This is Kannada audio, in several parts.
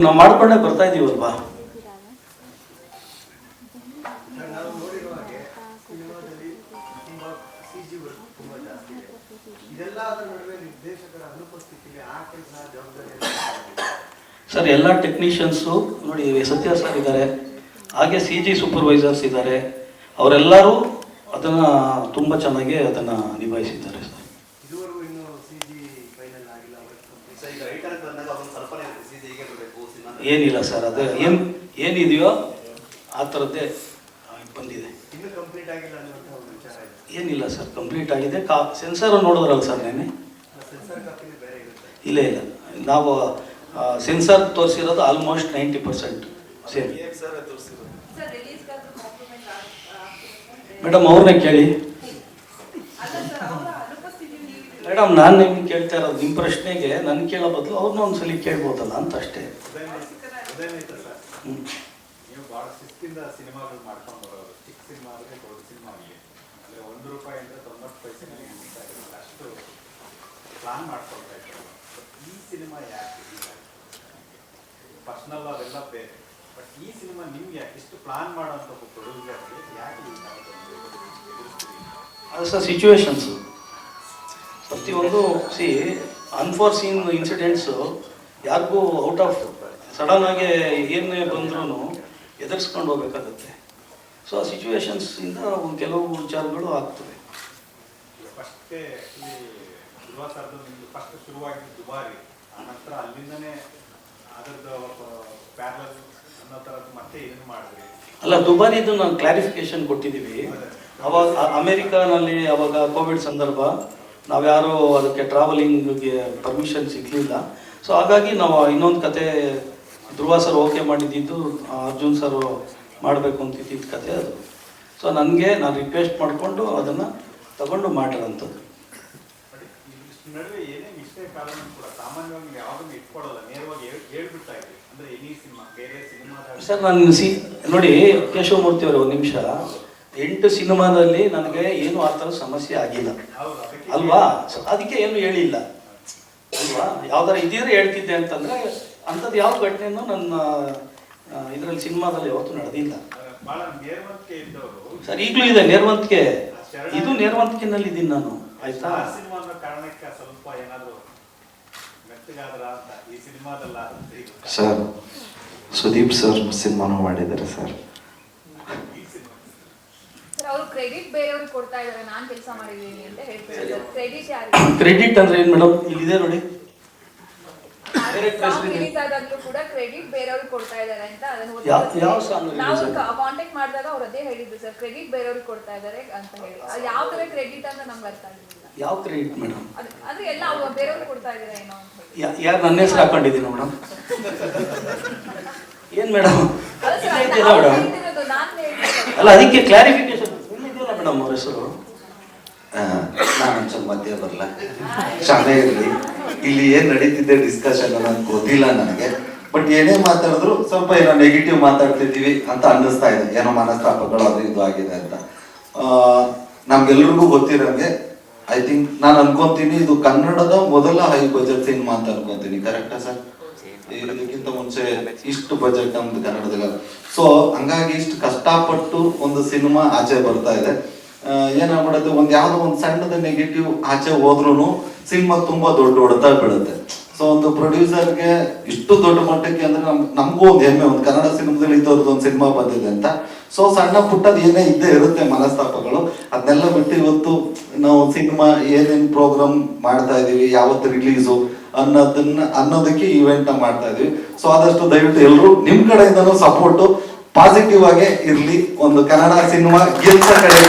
ನಾವು ಮಾಡ್ಕೊಂಡೇ ಬರ್ತಾ ಇದೀವಲ್ವಾ? ಸರ್, ಎಲ್ಲ ಟೆಕ್ನಿಷಿಯನ್ಸು ನೋಡಿ, ಸತ್ಯ ಸರ್ ಇದ್ದಾರೆ ಹಾಗೆ ಸಿ ಜಿ ಸೂಪರ್ವೈಸರ್ಸ್ ಇದ್ದಾರೆ ಅವರೆಲ್ಲರೂ ಅದನ್ನು ತುಂಬ ಚೆನ್ನಾಗಿ ಅದನ್ನು ನಿಭಾಯಿಸಿದ್ದಾರೆ ಸರ್ ಇದುವರೆಗೂ ಇನ್ನೂ ಸಿ ಜಿ ಫೈನಲ್ ಆಗಿಲ್ಲ ವರ್ಕ್ ಕಂಪ್ಲೀಟ್ ಸೊ ಈಗ ರೈಟರ್ ಬಂದಾಗ ಅದೊಂದು ಕಲ್ಪನೆ ಇರುತ್ತೆ ಸೀದೆ ಹೀಗೆ ಬರಬೇಕು ಸಿನಿಮಾ ಏನಿಲ್ಲ ಸರ್ ಅದು ಏನು ಏನಿದೆಯೋ ಆ ಥರದ್ದೇ ಬಂದಿದೆ. ಇನ್ನೂ ಕಂಪ್ಲೀಟ್ ಆಗಿಲ್ಲ ಅನ್ನುವಂಥ ಒಂದು ವಿಚಾರ ಇದೆ. ಏನಿಲ್ಲ ಸರ್ ಕಂಪ್ಲೀಟ್ ಆಗಿದೆ. ಕಾ ಸೆನ್ಸರ್ ನೋಡಿದ್ರಲ್ಲ ಸರ್ ನೆನೆ ಸೆನ್ಸರ್ ಕಾಪಿನೇ ಬೇರೆ ಇರುತ್ತೆ. ಇಲ್ಲ ಇಲ್ಲ. ನಾವು censor ತೋರಿಸಿರೋದು almost ninety percent same madam ಅವ್ರನ್ನೇ ಕೇಳಿ ಅಲ್ಲ ಸರ್ ಅವರ ಅನುಪಸ್ಥಿತಿ ನೀವು ಮೇಡಮ್ ನಾನು ನಿಮ್ಗೆ ಕೇಳ್ತಾ ಇರೋದು ನಿಮ್ಮ ಪ್ರಶ್ನೆಗೆ ನನ್ನ ಕೇಳೋ ಬದಲು ಅವ್ರನ್ನ ಒಂದ್ಸಲಿ ಕೇಳ್ಬೋದಲ್ಲ ಅಂತ ಅಷ್ಟೇ. ಸರ್ ಪರ್ಸ್ನಲ್ ಅವೆಲ್ಲ ಬೇರೆ. ಬಟ್ ಈ ಸಿನಿಮಾ ನಿಮ್ಗೆ ಯಾಕೆ ಇಷ್ಟು ಪ್ಲಾನ್ ಮಾಡೋಂಥ ಒಬ್ಬ ಪ್ರೊಡ್ಯೂಸರ್ಗೆ ಯಾಕೆ ಅದು ಸಹ ಸಿಚುವೇಶನ್ಸು ಪ್ರತಿಯೊಂದು ಸಿ ಅನ್ಫಾರ್ಸೀನ್ ಇನ್ಸಿಡೆಂಟ್ಸು ಯಾರಿಗೂ ಔಟ್ ಆಫ್ ಸಡನ್ ಆಗಿ ಏನೇ ಬಂದ್ರೂ ಎದುರಿಸ್ಕೊಂಡು ಹೋಗ್ಬೇಕಾಗತ್ತೆ. ಸೊ ಆ ಸಿಚುವೇಶನ್ಸಿಂದ ಒಂದು ಕೆಲವು ವಿಚಾರಗಳು ಆಗ್ತವೆ. ದುಬಾರಿ. ನಂತರ ಅಲ್ಲಿಂದನೇ ಅಲ್ಲ ದುಬಾರಿದು ನಾನು ಕ್ಲಾರಿಫಿಕೇಶನ್ ಕೊಟ್ಟಿದ್ದೀವಿ. ಅವಾಗ ಅಮೆರಿಕಾನಲ್ಲಿ ಅವಾಗ ಕೋವಿಡ್ ಸಂದರ್ಭ. ನಾವ್ಯಾರು ಅದಕ್ಕೆ ಟ್ರಾವೆಲಿಂಗ್ಗೆ ಪರ್ಮಿಷನ್ ಸಿಗಲಿಲ್ಲ. ಸೊ ಹಾಗಾಗಿ ನಾವು ಇನ್ನೊಂದು ಕತೆ ಧ್ರುವ ಸರ್ ಓಕೆ ಮಾಡಿದ್ದು ಅರ್ಜುನ್ ಸರ್ ಮಾಡಬೇಕು ಅಂತಿದ್ದ ಕತೆ ಅದು. ಸೊ ನನಗೆ ನಾನು ರಿಕ್ವೆಸ್ಟ್ ಮಾಡಿಕೊಂಡು ಅದನ್ನು ತಗೊಂಡು ಮಾಡಿರೋಂಥದ್ದು. ನಡುವೆ ಏನೇ ಮಿಸ್ಟೇಕ್ ಆದ್ರೂ ಕೂಡ ಸಾಮಾನ್ಯವಾಗಿ ನೀವು ಯಾವುದನ್ನು ಇಟ್ಕೊಳ್ಳಲ್ಲ ನೇರವಾಗಿ ಹೇಳ್- ಹೇಳ್ಬಿಡ್ತಾ ಇದ್ರಿ ಅಂದ್ರೆ ಎನಿ ಸಿನಿಮಾ ಬೇರೆ ಸಿನಿಮಾದ ಸರ್ ನಾನು ಸಿ ನೋಡಿ ಕೇಶವಮೂರ್ತಿ ಅವರು ಒಂದು ನಿಮಿಷ. ಎಂಟು ಸಿನಿಮಾದಲ್ಲಿ ನನಗೆ ಏನು ಆ ಥರ ಸಮಸ್ಯೆ ಆಗಿಲ್ಲ. ಅಲ್ವಾ? ಅದಕ್ಕೆ ಏನು ಹೇಳಿಲ್ಲ. ಅಲ್ವಾ? ಯಾವ್ದಾರ ಇದಿದ್ರೆ ಹೇಳ್ತಿದ್ದೆ ಅಂತಂದ್ರೆ, ಅಂಥದ್ದು ಯಾವ ಘಟನೆನೂ ನನ್ನ ಇದರಲ್ಲಿ ಸಿನಿಮಾದಲ್ಲಿ ಯಾವತ್ತೂ ನಡೆದಿಲ್ಲ. ಸರ್, ಈಗಲೂ ಇದೆ ನೇರ್ವಂತಿಕೆ. ಇದು ನೇರ್ವಂತಿಕೆನಲ್ಲಿ ಇದ್ದೀನಿ ನಾನು. ಆಯ್ತಾ? ಸರ್, ಸುದೀಪ್ ಸರ್ ಸಿನಿಮಾನು ಮಾಡಿದ್ದಾರೆ ಸರ್ ಈ ಸಿನಿಮಾ ಸರ್ ಅವರು ಕ್ರೆಡಿಟ್ ಬೇರೆಯವರು ಕೊಡ್ತಾ ಇದ್ದಾರೆ ನಾನು ಕೆಲಸ ಮಾಡಿದ್ದೀನಿ ಅಂತ ಹೇಳ್ತಾರೆ. ಕ್ರೆಡಿಟ್ ಕ್ರೆಡಿಟ್ ಅಂದ್ರೆ ಏನು ಮೇಡಮ್? ಇಲ್ಲಿದೆ ನೋಡಿ. ಕೂಡ ಕ್ರೆಡಿಟ್ ಬೇರೆಯವ್ರಿಗೆ ಕೊಡ್ತಾ ಇದ್ದಾರೆ ಅಂತ ಅದನ್ನ ನಾವು? ಕಾಂಟ್ಯಾಕ್ಟ್ ಮಾಡಿದಾಗ ಅವ್ರು ಅದೇ ಹೇಳಿದ್ರು ಸರ್ ಕ್ರೆಡಿಟ್ ಬೇರೆಯವ್ರಿಗೆ ಕೊಡ್ತಾ ಇದ್ದಾರೆ ಅಂತ ಹೇಳಿ. ಯಾವ ತರ ಕ್ರೆಡಿಟ್ ಅಂತ ನಮ್ಗೆ ಅರ್ಥ ಆಗಿಲ್ಲ. ಯಾವ ಕ್ರೆಡಿಟ್ ಮೇಡಮ್? ಅದು ಅಂದ್ರೆ ಎಲ್ಲ ಅವ್ರು ಬೇರೆಯವ್ರಿಗೆ ಕೊಡ್ತಾ ಇದ್ದಾರೆ ಏನೋ ಅಂತ ಯಾರು ನನ್ನ ಹೆಸರು ಹಾಕೊಂಡಿದ್ದೀನಿ ಮೇಡಮ್? ಏನು ಮೇಡಮ್. ಅಲ್ಲ ಅದಕ್ಕೆ ಕ್ಲಾರಿಫಿಕೇಶನ್ ಮೇಡಮ್ ಹೆಸರು? ನಾನು ಸ್ವಲ್ಪ ಮಧ್ಯೆ ಬರಲ್ಲ ಶಾಲೆಯಲ್ಲಿ ಇರಲಿ ಇಲ್ಲಿ ಏನ್ ನಡೀತಿದೆ ಡಿಸ್ಕಷನ್ ಅನ್ನೋದು ಗೊತ್ತಿಲ್ಲ ನನಗೆ. ಬಟ್ ಏನೇ ಮಾತಾಡಿದ್ರು ಸ್ವಲ್ಪ ಏನೋ ನೆಗೆಟಿವ್ ಮಾತಾಡ್ತಿದ್ದೀವಿ ಅಂತ ಅನ್ನಿಸ್ತಾ ಇದೆ. ಏನೋ ಮನಸ್ತಾಪಗಳು ಅದು ಇದು ಆಗಿದೆ ಅಂತ. ಆ, ನಮ್ಗೆಲ್ರಿಗೂ ಗೊತ್ತಿರೋಂಗೆ ಐ ಥಿಂಕ್ ನಾನು ಅನ್ಕೊಂತೀನಿ ಇದು ಕನ್ನಡದ ಮೊದಲ ಹೈ ಬಜೆಟ್ ಸಿನಿಮಾ ಅಂತ ಅನ್ಕೊಂತೀನಿ. ಕರೆಕ್ಟಾ ಸರ್ ಇದಕ್ಕಿಂತ ಮುಂಚೆ ಇಷ್ಟು ಬಜೆಟ್ ನಮ್ದು ಕನ್ನಡದಲ್ಲ. ಸೊ ಹಂಗಾಗಿ ಇಷ್ಟು ಕಷ್ಟಪಟ್ಟು ಒಂದು ಸಿನಿಮಾ ಆಚೆ ಬರ್ತಾ ಇದೆ. ಏನಾಗ್ಬಿಡುತ್ತೆ? ಒಂದ್ ಯಾವ್ದೋ ಒಂದು ಸಣ್ಣದ ನೆಗೆಟಿವ್ ಆಚೆ ಹೋದ್ರೂ ಸಿನಿಮಾ ತುಂಬಾ ದೊಡ್ಡ ಹೊಡೆತ ಬೀಳುತ್ತೆ. ಸೊ ಒಂದು ಪ್ರೊಡ್ಯೂಸರ್ಗೆ ಇಷ್ಟು ದೊಡ್ಡ ಮಟ್ಟಕ್ಕೆ ಅಂದ್ರೆ ನಮ್, ನಮಗೂ ಒಂದು ಹೆಮ್ಮೆ. ಒಂದು ಕನ್ನಡ ಸಿನಿಮಾದಲ್ಲಿ ಇದ್ದವ್ರದ್ದು ಒಂದು ಸಿನಿಮಾ ಬಂದಿದೆ ಅಂತ. ಸೊ ಸಣ್ಣ ಪುಟ್ಟದ ಏನೇ ಇದ್ದೇ ಇರುತ್ತೆ ಮನಸ್ತಾಪಗಳು. ಅದನ್ನೆಲ್ಲ ಬಿಟ್ಟು ಇವತ್ತು ನಾವು ಸಿನಿಮಾ ಏನೇನ್ ಪ್ರೋಗ್ರಾಮ್ ಮಾಡ್ತಾ ಇದೀವಿ, ಯಾವತ್ತು ರಿಲೀಸು ಅನ್ನೋದನ್ನ, ಅನ್ನೋದಕ್ಕೆ ಇವೆಂಟ್ ಮಾಡ್ತಾ ಇದೀವಿ. ಸೊ ಆದಷ್ಟು ದಯವಿಟ್ಟು ಎಲ್ಲರೂ ನಿಮ್ ಕಡೆಯಿಂದನೂ ಸಪೋರ್ಟ್. ಪಾಸಿಟಿವ್ ಆಗಿ ಇರಲಿ ಒಂದು ಕನ್ನಡ ಸಿನಿಮಾ ಗೆಲ್ಸ ಕಡೆ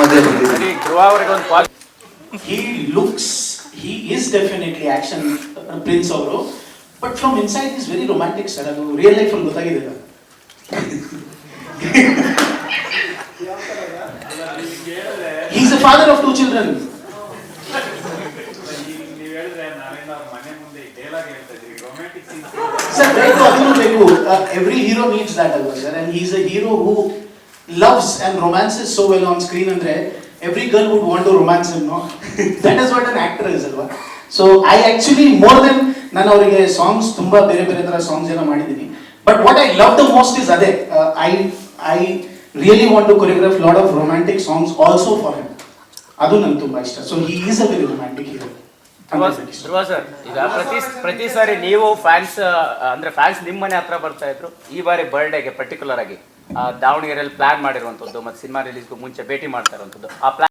ಮಧ್ಯೆ looks he is definitely action uh, prince ಅವರು but from inside is very romantic sir ಅದು ರಿಯಲ್ ಲೈಫ್ ಅಲ್ಲಿ ಗೊತ್ತಾಗಿದೆ is a father of two children ಈಗ ನೀವು ಹೇಳಿದ್ರೆ ನಾವೇನೋ ಅವ್ರ ಮನೆ ಮುಂದೆ ಡೈಲಾಗ್ ಹೇಳ್ತಾ ಇದ್ರಿ ರೊಮ್ಯಾಂಟಿಕ್ ಸೀನ್ಸ್ ಸರ್ ಬೇಕು ಅದನ್ನು ಬೇಕು ಎವ್ರಿ ಹೀರೋ ನೀಡ್ಸ್ ದಟ್ ಅಲ್ವಾ sir and is a hero who loves and romances so well on screen ಅಂದ್ರೆ every girl would want to romance him that is what an actor is ಅಲ್ವಾ so I actually more than ನಾನು ಅವರಿಗೆ ಸಾಂಗ್ಸ್ ತುಂಬಾ ಬೇರೆ ಬೇರೆ ತರ ಸಾಂಗ್ಸ್ ಎಲ್ಲ ಮಾಡಿದ್ದೀನಿ. But what I love the most is ಅದೇ I I really want to choreograph lot of romantic songs also for him ಅದು ನಂಗೆ ತುಂಬಾ ಇಷ್ಟ. So he is a very romantic hero Dhruva sir, ಈಗ ಪ್ರತಿ ಪ್ರತಿ ಸಾರಿ ನೀವು ಫ್ಯಾನ್ಸ್ ಅಂದ್ರೆ ಫ್ಯಾನ್ಸ್ ನಿಮ್ಮ ಮನೆ ಹತ್ರ ಬರ್ತಾ ಇದ್ರು, ಈ ಬಾರಿ ಬರ್ಡೇಗೆ ಪರ್ಟಿಕ್ಯುಲರ್ ಆಗಿ ದಾವಣಗೆರೆಯಲ್ಲಿ ಪ್ಲಾನ್ ಮಾಡಿರುವಂತದ್ದು ಮತ್ತೆ ಸಿನಿಮಾ ರಿಲೀಸ್ಗೂ ಮುಂಚೆ ಭೇಟಿ ಮಾಡ್ತಾ ಇರುವಂಥದ್ದು, ಆ ಪ್ಲಾನ್